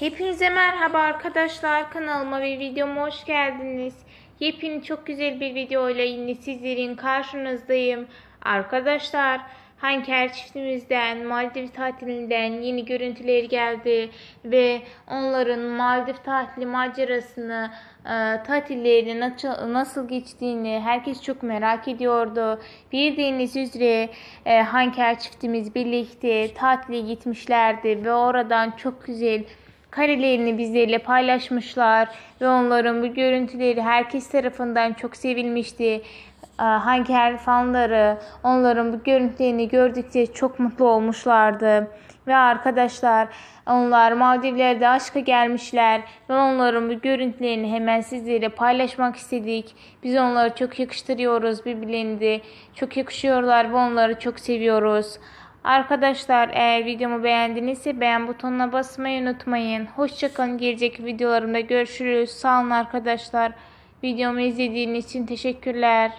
Hepinize merhaba arkadaşlar kanalıma ve videoma hoş geldiniz. Yepyeni çok güzel bir video ile yine sizlerin karşınızdayım. Arkadaşlar Hanker çiftimizden Maldiv tatilinden yeni görüntüler geldi ve onların Maldiv tatili macerasını e, tatillerinin nasıl- nasıl geçtiğini herkes çok merak ediyordu. Bildiğiniz üzere e, Hanker çiftimiz birlikte tatile gitmişlerdi ve oradan çok güzel karelerini bizlerle paylaşmışlar ve onların bu görüntüleri herkes tarafından çok sevilmişti. Hangi her fanları onların bu görüntülerini gördükçe çok mutlu olmuşlardı. Ve arkadaşlar onlar Maldivler'de aşka gelmişler ve onların bu görüntülerini hemen sizlere paylaşmak istedik. Biz onları çok yakıştırıyoruz birbirlerini de çok yakışıyorlar ve onları çok seviyoruz. Arkadaşlar eğer videomu beğendinizse beğen butonuna basmayı unutmayın. Hoşçakalın. Gelecek videolarımda görüşürüz. Sağ olun arkadaşlar. Videomu izlediğiniz için teşekkürler.